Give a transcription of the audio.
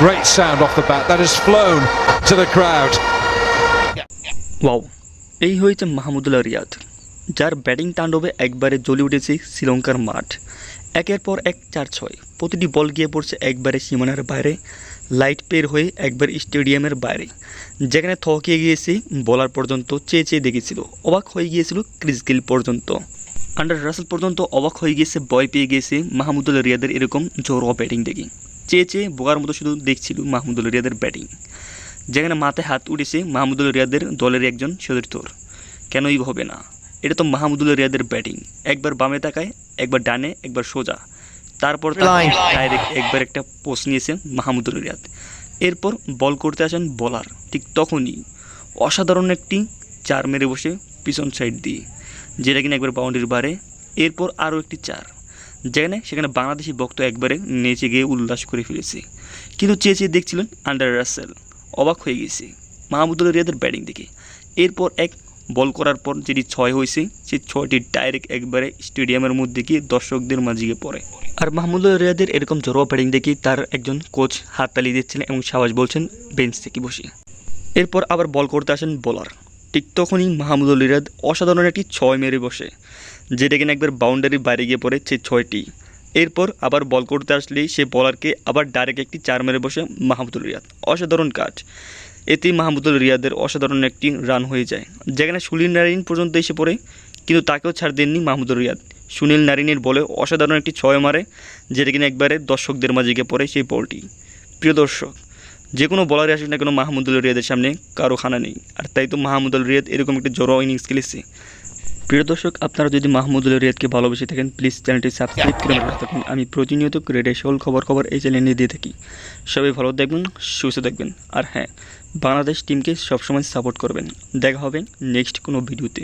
great sound off the bat. That has flown to the crowd. Wow এই হয়েছে মাহমুদুল্লাহ রিয়াদ, যার batting তাণ্ডবে একবারে জ্বলে উঠেছে শ্রীলঙ্কার মাঠ। একের পর এক চার ছয়, প্রতিটি বল গিয়ে পড়ছে একবারে সীমানার বাইরে, লাইট পের হয়ে একবার স্টেডিয়ামের বাইরে। যেখানে থকিয়ে গিয়েছে, বলার পর্যন্ত চেয়ে চেয়ে দেখেছিল, অবাক হয়ে গিয়েছিল ক্রিস গিল পর্যন্ত। আন্ডার রাসেল পর্যন্ত অবাক হয়ে গিয়েছে, ভয় পেয়ে গিয়েছে মাহমুদুল্লাহ রিয়াদের এরকম জোরোয়া ব্যাটিং দেখে। চেয়ে চেয়ে বোকার মতো শুধু দেখছিল মাহমুদুল্লাহ রিয়াদের ব্যাটিং। যেখানে মাথায় হাত উঠেছে মাহমুদুল রিয়াদের দলের একজন সদস্যর কেনই হবে না। এটা তো মাহমুদুল রিয়াদের ব্যাটিং। একবার বামে তাকায় একবার ডানে একবার সোজা। তারপর ডাইরেক্ট একবার একটা পোস্ট নিয়েছে মাহমুদুল রিয়াদ। এরপর বল করতে আসেন বলার ঠিক তখনই অসাধারণ একটি চার মেরে বসে পিছন সাইড দিয়ে। যেটা কিনা একবার বাউন্ডারির বারে এরপর আরও একটি চার। যেখানে সেখানে বাংলাদেশি ভক্ত একবারে নেচে গিয়ে উল্লাস করে ফেলেছে। কিন্তু চেয়ে চেয়ে দেখছিলেন আন্ডার রাসেল। অবাক হয়ে গেছে। মাহমুদুল রিয়াদের ব্যাটিং দেখে। এরপর এক বল করার পর যেটি ছয় হয়েছে, সেই ছয়টি ডাইরেক্ট একবারে স্টেডিয়ামের মধ্যে গিয়ে দর্শকদের মাঝে গিয়ে পড়ে। আর মাহমুদুল রিয়াদের এরকম জড়োয়া ব্যাটিং দেখে তার একজন কোচ হাততালি দিচ্ছিলেন এবং সাবাস বলছেন বেঞ্চ থেকে বসে। এরপর আবার বল করতে আসেন বোলার ঠিক তখনই মাহমুদুল রিয়াদ অসাধারণ একটি ছয় মেরে বসে, যেটা কিনা একবার বাউন্ডারির বাইরে গিয়ে পড়ে সে ছয়টি। এরপর আবার বল করতে আসলেই সে বলারকে আবার ডাইরেক্ট একটি চার মেরে বসে মাহমুদুল রিয়াদ অসাধারণ কাজ। এতেই মাহমুদুল রিয়াদের অসাধারণ একটি রান হয়ে যায় যেখানে সুনীল নারিন পর্যন্ত এসে পড়ে, কিন্তু তাকেও ছাড় দেননি মাহমুদুল রিয়াদ সুনীল নারিনের বলে অসাধারণ একটি ছয় মারে, যেটা কিনা একবারে দর্শকদের মাঝে গিয়ে পড়ে সেই বলটি প্রিয় দর্শক যে কোনো বলারে আসুক না কেন মাহমুদুল রিয়াদের সামনে কারও খানা নেই। আর তাই তো মাহমুদুল রিয়াদ এরকম একটা জড়ো ইনিংস খেলেছে। প্রিয় দর্শক, আপনারা যদি মাহমুদুল রিয়াদকে ভালোবেসে থাকেন প্লিজ চ্যানেলটি সাবস্ক্রাইব করে পাশে থাকুন। আমি প্রতিনিয়ত ক্রিকেটের সকল খবর খবর এই চ্যানেলে দিয়ে থাকি। সবাই ভালো দেখবেন সুস্থ থাকবেন। আর হ্যাঁ বাংলাদেশ টিমকে সবসময় সাপোর্ট করবেন। দেখা হবে নেক্সট কোনো ভিডিওতে